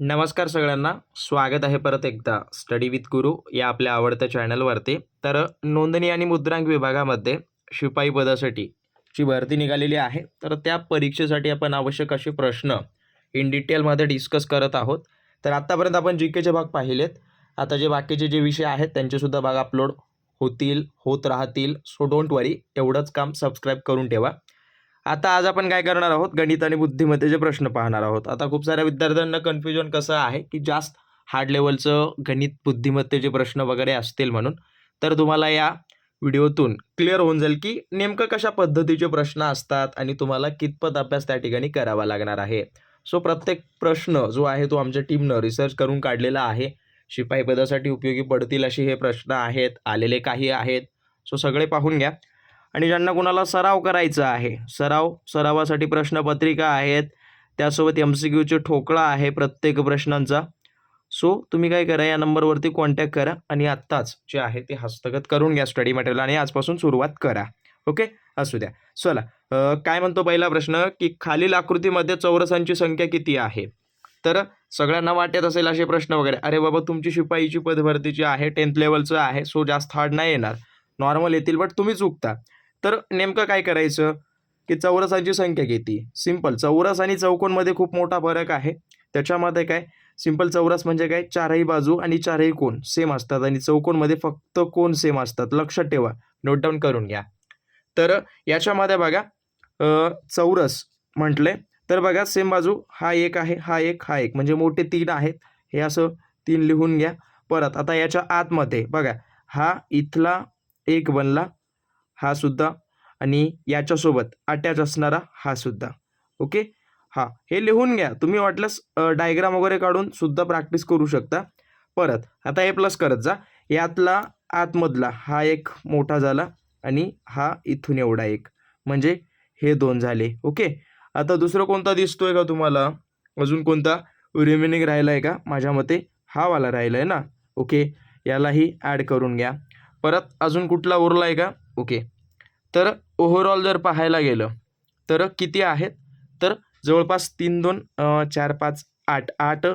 नमस्कार सगळ्यांना. स्वागत आहे परत एकदा स्टडी विथ गुरु या आपल्या आवडत्या चॅनलवरती तर नोंदणी आणि मुद्रांक विभागामध्ये शिपाई पदासाठी ची भरती निघालेली आहे. तर त्या परीक्षेसाठी आपण आवश्यक असे प्रश्न इन डिटेलमध्ये डिस्कस करत आहोत. तर आत्तापर्यंत आपण जी केचे भाग पाहिलेत. आता जे बाकीचे जे विषय आहेत त्यांचेसुद्धा भाग अपलोड होतील होत राहतील. सो डोंट वरी एवढंच काम सबस्क्राईब करून ठेवा. आता आज आपण काय करणार आहोत? गणित आणि बुद्धिमत्तेचे प्रश्न पाहणार आहोत. आता खूप साऱ्या विद्यार्थ्यांना कन्फ्युजन कसं आहे की जास्त हार्ड लेवलचं गणित बुद्धिमत्तेचे प्रश्न वगैरे असतील म्हणून. तर तुम्हाला या व्हिडिओतून क्लिअर होऊन जाईल की नेमकं कशा पद्धतीचे प्रश्न असतात आणि तुम्हाला कितपत अभ्यास त्या ठिकाणी करावा लागणार आहे. सो प्रत्येक प्रश्न जो आहे तो आमच्या टीमनं रिसर्च करून काढलेला आहे. शिपाई पदासाठी उपयोगी पडतील असे हे प्रश्न आहेत. आलेले काही आहेत. सो सगळे पाहून घ्या. आणि ज्यांना कुणाला सराव करायचा आहे सराव सरावासाठी प्रश्नपत्रिका आहेत त्यासोबत एम सी क्यूचे ठोकळा आहे प्रत्येक प्रश्नांचा. सो तुम्ही काय करा या नंबरवरती कॉन्टॅक्ट करा आणि आत्ताच जे आहे ते हस्तगत करून घ्या स्टडी मटेरियल आणि आजपासून सुरुवात करा. ओके असू द्या. चला काय म्हणतो पहिला प्रश्न? की खालील आकृतीमध्ये चौरसांची संख्या किती आहे? तर सगळ्यांना वाटत असेल असे प्रश्न वगैरे. अरे बाबा तुमची शिपाईची पदभरतीची आहे टेन्थ लेवलचं आहे सो जास्त हार्ड नाही येणार. नॉर्मल येतील बट तुम्ही चुकता तर नेमकं काय करायचं? की चौरसांची संख्या किती? सिंपल. चौरस आणि चौकोनमध्ये खूप मोठा फरक आहे. त्याच्यामध्ये काय? सिंपल चौरस म्हणजे काय? चारही बाजू आणि चारही कोण सेम असतात आणि चौकोनमध्ये फक्त कोण सेम असतात. लक्षात ठेवा. नोट डाऊन करून घ्या. तर याच्यामध्ये बघा चौरस म्हटले तर बघा सेम बाजू हा एक आहे हा एक हा एक. म्हणजे मोठे तीन आहेत. हे असं तीन लिहून घ्या. परत आता याच्या आतमध्ये बघा हा इथला एक बनला. हा सुद्धा आणि याच्यासोबत अटॅच असणारा हा सुद्धा. ओके? हा हे लिहून घ्या. तुम्ही वाटल्यास डायग्राम वगैरे काढून सुद्धा प्रॅक्टिस करू शकता. परत आता हे प्लस करत जा. यातला आतमधला हा एक मोठा झाला आणि हा इथून एवढा एक. म्हणजे हे दोन झाले. ओके? आता दुसरं कोणता दिसतोय का तुम्हाला? अजून कोणता? रिमेनिंग राहिला आहे का? माझ्या मते हा वाला राहिला आहे ना. ओके? यालाही ॲड करून घ्या. परत अजून कुठला उरला आहे का? ओके. तर ओव्हरऑल जर पाहायला गेलं तर किती आहेत? तर जवळपास तीन दोन चार पाच आठ आठ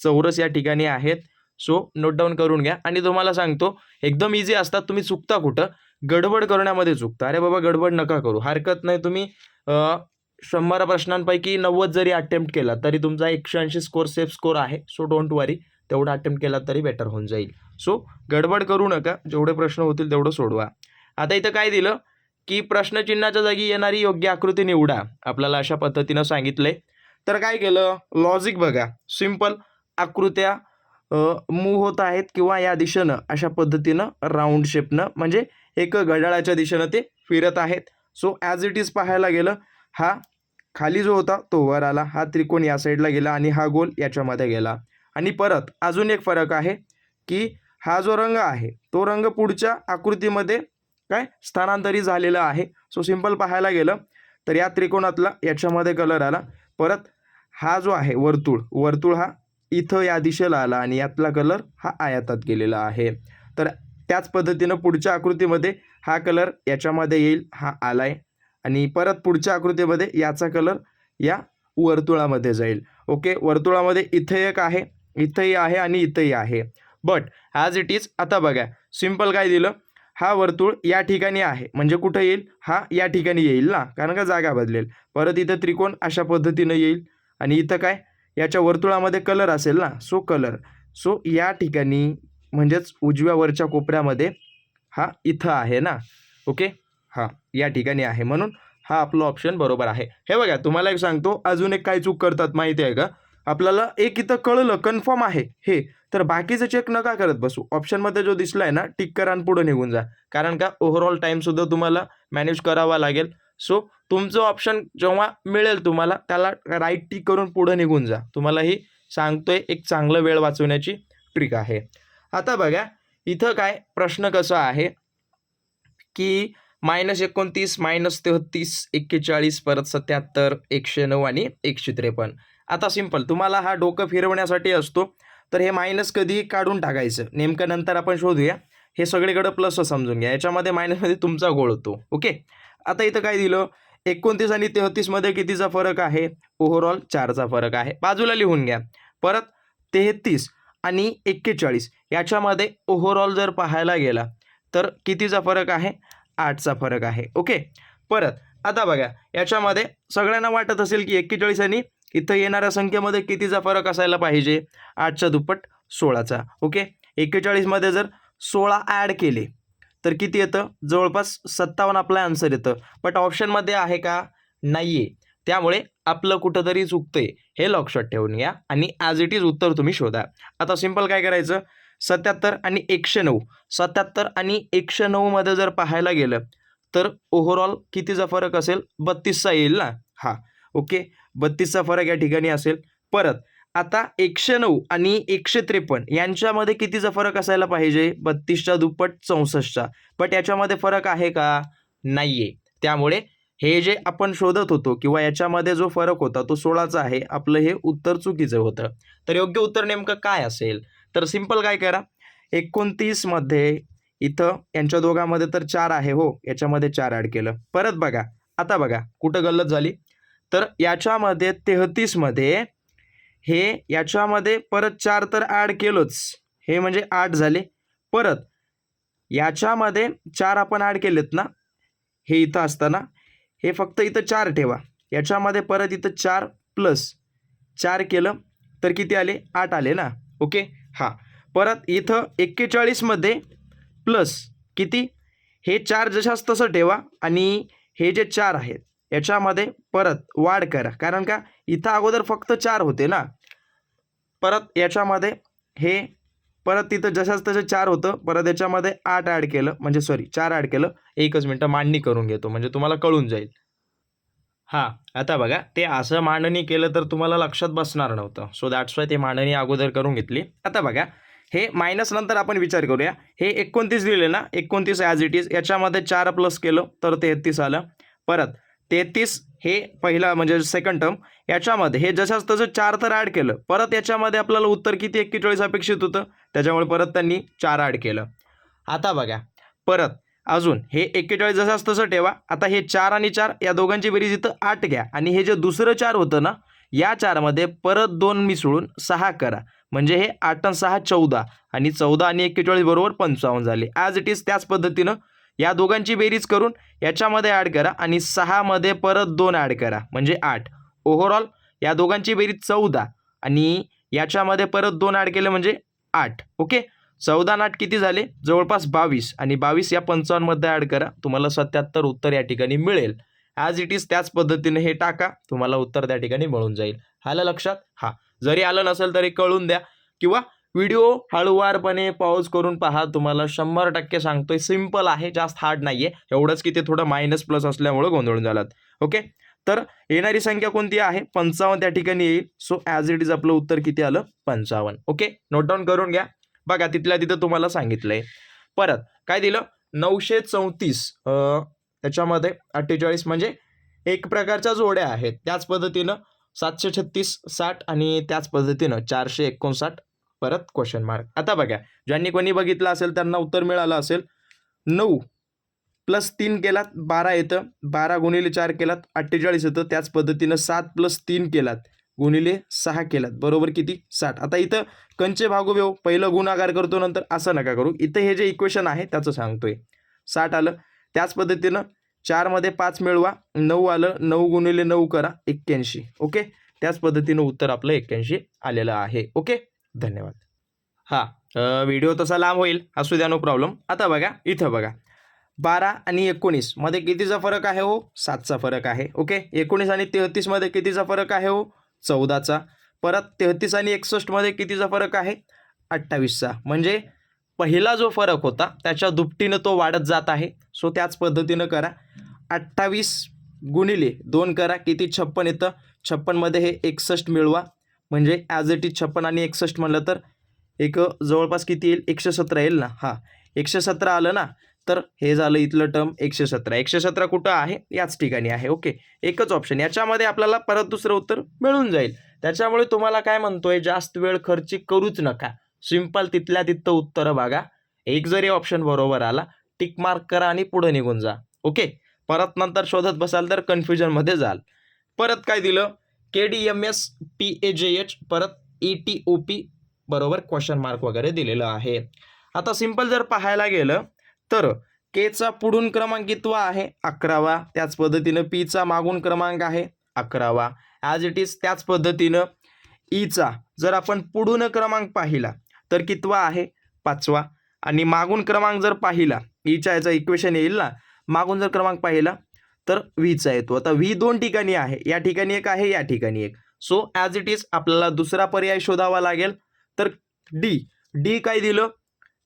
चौरस या ठिकाणी आहेत. सो नोट डाऊन करून घ्या. आणि तुम्हाला सांगतो एकदम इझी असतात. तुम्ही चुकता कुठं? गडबड करण्यामध्ये चुकता. अरे बाबा गडबड नका करू. हरकत नाही. तुम्ही शंभर प्रश्नांपैकी नव्वद जरी अटेम्प्ट केला तरी तुमचा एकशे ऐंशी स्कोर सेफ स्कोर आहे. सो डोंट वरी तेवढा अटेम्प्ट केला तरी बेटर होऊन जाईल. सो गडबड करू नका. जेवढे प्रश्न होतील तेवढं सोडवा. आता इथं काय दिलं? की प्रश्नचिन्हाच्या जागी येणारी योग्य आकृती निवडा. आपल्याला अशा पद्धतीनं सांगितले तर काय केलं? लॉजिक बघा. सिंपल आकृत्या मूव होत आहेत किंवा या दिशेनं अशा पद्धतीनं राऊंड शेपनं म्हणजे एक घड्याळाच्या दिशेनं ते फिरत आहेत. सो ॲज इट इज पाहायला गेलं हा खाली जो होता तो वर आला. हा त्रिकोण या साईडला गेला आणि हा गोल याच्यामध्ये गेला. आणि परत अजून एक फरक आहे की हा जो रंग आहे तो रंग पुढच्या आकृतीमध्ये काय? स्थानांतरित झालेलं आहे. सो सिंपल पाहायला गेलं तर या त्रिकोणातला याच्यामध्ये कलर आला. परत हा जो आहे वर्तुळ वर्तुळ हा इथं या दिशेला आला आणि यातला कलर हा आयातात गेलेला आहे. तर त्याच पद्धतीनं पुढच्या आकृतीमध्ये हा कलर याच्यामध्ये येईल हा आलाय. आणि परत पुढच्या आकृतीमध्ये याचा कलर या वर्तुळामध्ये जाईल. ओके वर्तुळामध्ये इथे एक आहे इथंही आहे आणि इथंही आहे. बट ॲज इट इज आता बघा. सिंपल काय दिलं? हा वर्तुळ या ठिकाणी आहे. म्हणजे कुठं येईल? हा या ठिकाणी येईल ना? कारण का जागा बदलेल. परत इथं त्रिकोण अशा पद्धतीनं येईल. आणि इथं काय? याच्या वर्तुळामध्ये कलर असेल ना? So colour. सो या ठिकाणी म्हणजेच उजव्या वरच्या कोपऱ्यामध्ये हा इथं आहे ना? ओके? हां या ठिकाणी आहे. म्हणून हा आपलं ऑप्शन बरोबर आहे. हे बघा तुम्हाला एक सांगतो. अजून एक काय चूक करतात माहिती आहे का? आपल्याला एक इथं कळलं कन्फर्म आहे. हे तर बाकीचं चेक नका करत बसू. ऑप्शनमध्ये जो दिसला आहे ना टिक करा आणि पुढे निघून जा. कारण का ओव्हरऑल टाईमसुद्धा तुम्हाला मॅनेज करावा लागेल. सो तुमचं ऑप्शन जेव्हा मिळेल तुम्हाला त्याला राईट टिक करून पुढे निघून जा. तुम्हाला ही सांगतोय एक चांगलं वेळ वाचवण्याची ट्रिक आहे. आता बघा इथं काय प्रश्न कसा आहे? की मायनस एकोणतीस मायनस तेहतीस एक्केचाळीस परत सत्याहत्तर एकशे नऊ आणि एकशे त्रेपन्न. आता सिंपल तुम्हाला हा डोकं फिरवण्यासाठी असतो. तर हे मायनस कधी काढून टाकायचं. नेमकं नंतर आपण शोधूया. हे सगळीकडं प्लस समजून घ्या. याच्यामध्ये मायनसमध्ये तुमचा गोळ होतो. ओके आता इथं काय दिलं? एकोणतीस आणि तेहतीसमध्ये कितीचा फरक आहे? ओव्हरऑल चारचा फरक आहे. बाजूला लिहून घ्या. परत तेहतीस आणि एक्केचाळीस याच्यामध्ये ओव्हरऑल जर पाहायला गेला तर कितीचा फरक आहे? आठचा फरक आहे. ओके परत आता बघा. याच्यामध्ये सगळ्यांना वाटत असेल की एक्केचाळीस आणि इथं येणाऱ्या संख्येमध्ये कितीचा फरक असायला पाहिजे? आठच्या दुप्पट सोळाचा. ओके? एक्केचाळीसमध्ये जर सोळा ॲड केले तर किती येतं? जवळपास सत्तावन्न आपलं आन्सर येतं. बट ऑप्शनमध्ये आहे का? नाही आहे त्यामुळे आपलं कुठंतरी चुकतंय. हे लक्षात ठेवून घ्या आणि ॲज इट इज उत्तर तुम्ही शोधा. आता सिंपल काय करायचं? सत्याहत्तर आणि एकशे नऊ. सत्याहत्तर आणि एकशे नऊमध्ये जर पाहायला गेलं तर ओव्हरऑल कितीचा फरक असेल? बत्तीसचा येईल ना? हा. ओके? बत्तीसचा फरक या ठिकाणी असेल. परत आता एकशे नऊ आणि एकशे त्रेपन्न यांच्यामध्ये कितीचा फरक असायला पाहिजे? बत्तीसच्या दुप्पट चौसष्टचा. बट याच्यामध्ये फरक आहे का? नाही आहे त्यामुळे हे जे आपण शोधत होतो किंवा याच्यामध्ये जो फरक होता तो सोळाचा आहे. आपलं हे उत्तर चुकीचं होतं. तर योग्य उत्तर नेमकं काय असेल? तर सिंपल काय करा? एकोणतीसमध्ये इथं यांच्या दोघांमध्ये तर चार आहे हो. याच्यामध्ये चार ॲड केलं. परत बघा. आता बघा. कुठं गल्लत झाली? तर याच्यामध्ये तेहतीसमध्ये हे याच्यामध्ये परत चार तर ॲड केलोच. हे म्हणजे आठ झाले. परत याच्यामध्ये चार आपण ॲड केलेत ना? हे इथं असताना. हे फक्त इथं चार ठेवा. याच्यामध्ये परत इथं चार प्लस चार केलं तर किती आले? आठ आले ना? ओके? हां. परत इथं एक्केचाळीसमध्ये प्लस किती? हे चार जशाच तसं ठेवा आणि हे जे चार आहेत याच्यामध्ये परत वाढ करा. कारण का इथं अगोदर फक्त चार होते ना? परत याच्यामध्ये हे परत तिथं जशाच तसं चार होतं परत याच्यामध्ये आठ ॲड केलं म्हणजे सॉरी चार ॲड केलं एकच मिनटं मांडणी करून घेतो म्हणजे तुम्हाला कळून जाईल. हां आता बघा ते असं मांडणी केलं तर तुम्हाला लक्षात बसणार नव्हतं. सो दॅट्स वाय ते मांडणी अगोदर करून घेतली. आता बघा हे मायनस नंतर आपण विचार करूया. हे एकोणतीस दिले ना? एकोणतीस ॲज इट इज याच्यामध्ये चार प्लस केलं तर तेहतीस आलं. परत तेहतीस हे पहिला म्हणजे सेकंड टर्म याच्यामध्ये हे जशाच तसं चार तर ॲड केलं. परत याच्यामध्ये आपल्याला उत्तर किती? एक्केचाळीस अपेक्षित होतं. त्याच्यामुळे परत त्यांनी चार ॲड केलं. आता बघा. परत अजून हे एक्केचाळीस जसाच तसं ठेवा. आता हे चार आणि चार या दोघांची बेरीज इथं आठ घ्या. आणि हे जे दुसरं चार होतं ना या चारमध्ये परत दोन मिसळून सहा करा. म्हणजे हे आठ आणि सहा चौदा. आणि चौदा आणि एक्केचाळीस बरोबर पंचावन्न झाले. ॲज इट इज त्याच पद्धतीनं या दोघांची बेरीज करून याच्यामध्ये ॲड करा आणि सहामध्ये परत दोन ॲड करा. म्हणजे आठ. ओव्हरऑल या दोघांची बेरीज चौदा आणि याच्यामध्ये परत दोन ॲड केले म्हणजे आठ. ओके चौदा नाट किती झाले? जवळपास बावीस. आणि बावीस या पंचावन्नमध्ये ॲड करा. तुम्हाला सत्याहत्तर उत्तर या ठिकाणी मिळेल. ॲज इट इज त्याच पद्धतीने हे टाका. तुम्हाला उत्तर त्या ठिकाणी मिळून जाईल. आलं लक्षात? हां. जरी आलं नसेल तरी कळून द्या. किंवा व्हिडिओ हळूवारपणे पॉज करून पहा. तुम्हाला शंभर टक्के सांगतोय सिंपल आहे जास्त हार्ड नाही आहे एवढंच की ते थोडं मायनस प्लस असल्यामुळं गोंधळून झालात ओके तर येणारी संख्या कोणती आहे? पंचावन्न त्या ठिकाणी येईल. सो ॲज इट इज आपलं उत्तर किती आलं? पंचावन्न. ओके नोट डाऊन करून घ्या. बघा तिथल्या तिथं तुम्हाला सांगितलंय. परत काय दिलं? नऊशे चौतीस त्याच्यामध्ये अठ्ठेचाळीस म्हणजे एक प्रकारच्या जोड्या आहेत. त्याच पद्धतीनं सातशे छत्तीस साठ आणि त्याच पद्धतीनं चारशे एकोणसाठ. परत क्वेश्चन मार्क आता बघा ज्यांनी कोणी बघितलं असेल त्यांना उत्तर मिळालं असेल. नऊ प्लस तीन केलात बारा येतं. बारा गुणिले चार केलात अठ्ठेचाळीस येतं. त्याच पद्धतीनं सात प्लस तीन केलात. गुणिले सहा केलात. बरोबर किती? साठ. आता इथं कंचे भागोव्यव पहिलं गुणाकार करतो नंतर असं नका करू. इथं हे जे इक्वेशन आहे त्याचं सांगतोय. साठ आलं. त्याच पद्धतीनं चारमध्ये पाच मिळवा. नऊ आलं. नऊ गुणिले नऊ करा. एक्क्याऐंशी. ओके? त्याच पद्धतीनं उत्तर आपलं एक्क्याऐंशी आलेलं आहे. ओके? धन्यवाद. हां व्हिडिओ तसा लांब होईल असू द्या नो प्रॉब्लेम आता बघा इथं बघा. बारा आणि एकोणीसमध्ये कितीचा फरक आहे हो? सातचा फरक आहे ओके? एकोणीस आणि तेहतीसमध्ये कितीचा फरक आहे हो? चौदाचा. परत तेहतीस आणि एकसष्टमध्ये कितीचा फरक आहे? अठ्ठावीसचा. म्हणजे पहिला जो फरक होता त्याच्या दुपटीनं तो वाढत जात आहे. सो त्याच पद्धतीनं करा. अठ्ठावीस गुणिले दोन करा किती छप्पन येतं? छप्पनमध्ये हे एकसष्ट मिळवा. म्हणजे ॲज इट इज छप्पन आणि एकसष्ट म्हणलं तर एक जवळपास किती येईल? एकशे सतरा येईल ना? हां. एकशे सतरा आलं ना तर हे झालं इथलं टर्म एकशे सतरा. एकशे सतरा कुठं आहे? याच ठिकाणी आहे. ओके एकच ऑप्शन याच्यामध्ये आपल्याला परत दुसरं उत्तर मिळून जाईल. त्याच्यामुळे तुम्हाला काय म्हणतोय? जास्त वेळ खर्ची करूच नका. सिंपल तिथल्या तिथं उत्तरं बघा. एक जरी ऑप्शन बरोबर आला टिक मार्क करा आणि पुढे निघून जा. ओके परत नंतर शोधत बसाल तर कन्फ्युजनमध्ये जाल. परत काय दिलं? K D M S P A J H परत ई टी ओ पी बरोबर क्वेश्चन मार्क वगैरे दिलेलं आहे. आता सिंपल जर पाहायला गेलं तर केचा पुढून क्रमांक कितवा आहे अकरावा. त्याच पद्धतीनं पीचा मागून क्रमांक आहे अकरावा. ॲज इट इज त्याच पद्धतीनं e ईचा जर आपण पुढून क्रमांक पाहिला तर कितवा आहे? पाचवा. आणि मागून क्रमांक जर पाहिला e ईच्या याचा इक्वेशन येईल ना? मागून जर क्रमांक पाहिला तर व्हीचा येतो आता व्ही दोन ठिकाणी आहे. या ठिकाणी एक आहे या ठिकाणी एक. सो ॲज इट इज आपल्याला दुसरा पर्याय शोधावा लागेल. तर डी. डी काय दिलं?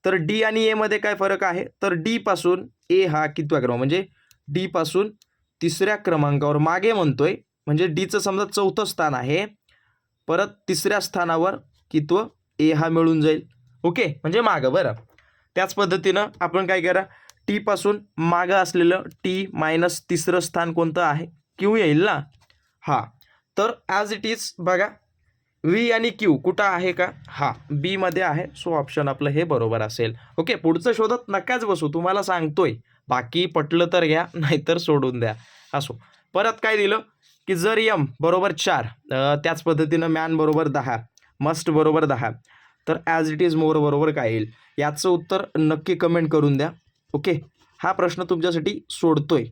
तर डी आणि एमध्ये काय फरक आहे? तर डी पासून ए हा कितव्या क्रमांक? म्हणजे डी पासून तिसऱ्या क्रमांकावर मागे म्हणतोय. म्हणजे डीचं समजा चौथं स्थान आहे. परत तिसऱ्या स्थानावर कितवं? ए हा मिळून जाईल. ओके? म्हणजे मागं बरं. त्याच पद्धतीनं आपण काय करा? टी पासून मागं असलेलं टी मायनस तिसरं स्थान कोणतं आहे? क्यू येईल ना? हा. तर ॲज इट इज बघा. व्ही आणि क्यू कुठं आहे का? हा बीमध्ये आहे. सो ऑप्शन आपलं हे बरोबर असेल. ओके पुढचं शोधत नकाच बसू. तुम्हाला सांगतोय. बाकी पटलं तर घ्या नाहीतर सोडून द्या. असो. परत काय दिलं? की जर यम बरोबर चार. त्याच पद्धतीनं मॅन बरोबर दहा. मस्ट बरोबर दहा. तर ॲज इट इज मोर बरोबर काय येईल? याचं उत्तर नक्की कमेंट करून द्या. ओके? हा प्रश्न तुमच्यासाठी सोडतोय.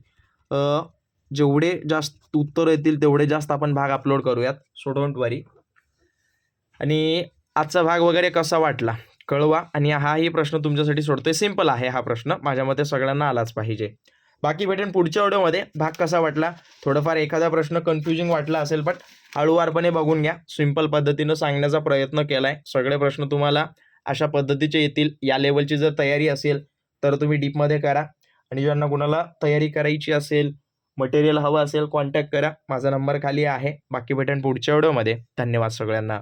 जेवढे जास्त उत्तर येतील तेवढे जास्त आपण भाग अपलोड करूयात. सो डोंट वरी आणि आजचा भाग वगैरे कसा वाटला? कळवा. आणि हाही प्रश्न तुमच्यासाठी सोडतोय. सिंपल आहे हा प्रश्न. माझ्या मते सगळ्यांना आलाच पाहिजे. बाकी भेटेन पुढच्या व्हिडिओमध्ये. भाग कसा वाटला? थोडंफार एखादा प्रश्न कन्फ्युजिंग वाटला असेल पण हळूवारपणे बघून घ्या. सिंपल पद्धतीनं सांगण्याचा प्रयत्न केला आहे सगळे प्रश्न तुम्हाला अशा पद्धतीचे येतील. या लेवलची जर तयारी असेल तर तुम्ही डीपमध्ये करा. आणि ज्यांना कुणाला तयारी करायची असेल मटेरियल हवं असेल कॉन्टॅक्ट करा. माझा नंबर खाली आहे. बाकी भेटेन पुढच्या व्हिडिओमध्ये धन्यवाद सगळ्यांना.